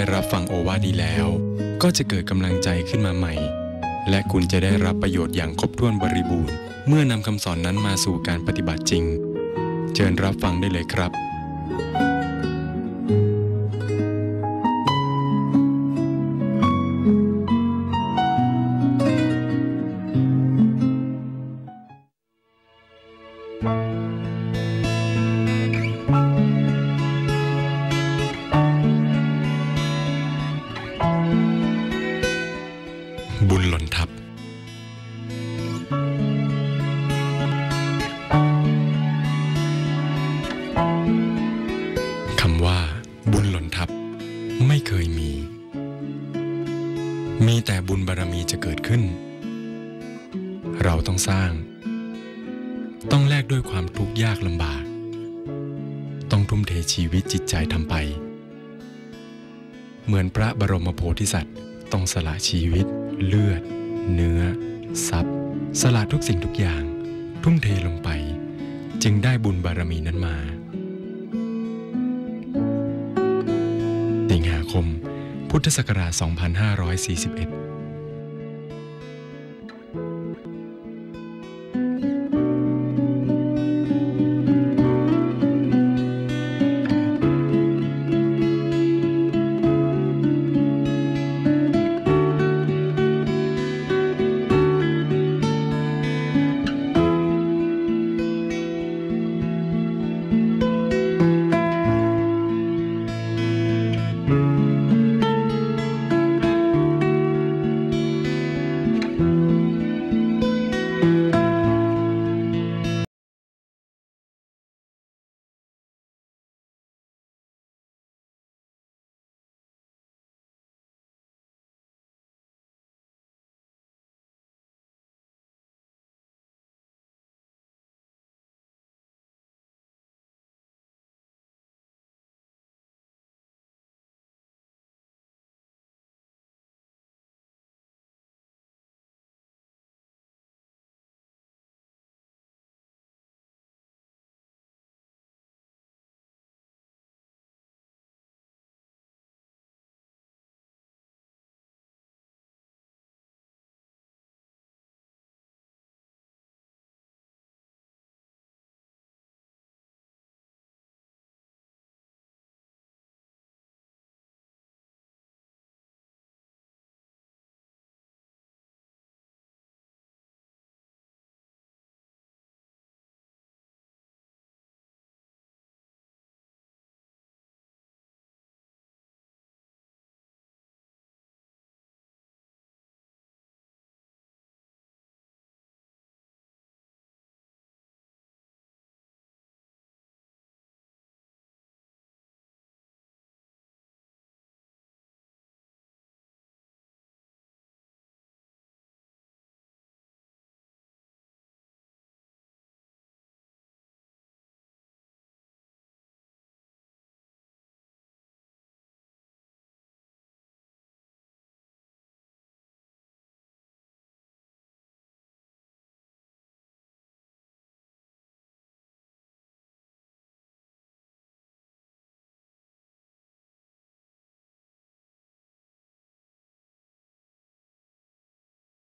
ได้รับฟังโอวาทนี้แล้ว ก็จะเกิดกำลังใจขึ้นมาใหม่ และคุณจะได้รับประโยชน์อย่างครบถ้วนบริบูรณ์ เมื่อนำคำสอนนั้นมาสู่การปฏิบัติจริง เชิญรับฟังได้เลยครับ ไม่เคยมี มีแต่บุญบารมีจะเกิดขึ้น เราต้องสร้าง ต้องแลกด้วยความทุกข์ยากลำบาก ต้องทุ่มเทชีวิตจิตใจทำไป เหมือนพระบรมโพธิสัตว์ ต้องสละชีวิต เลือด เนื้อ ทรัพย์ สละทุกสิ่งทุกอย่าง ทุ่มเทลงไป จึงได้บุญบารมีนั้นมา คม พุทธศักราช 2541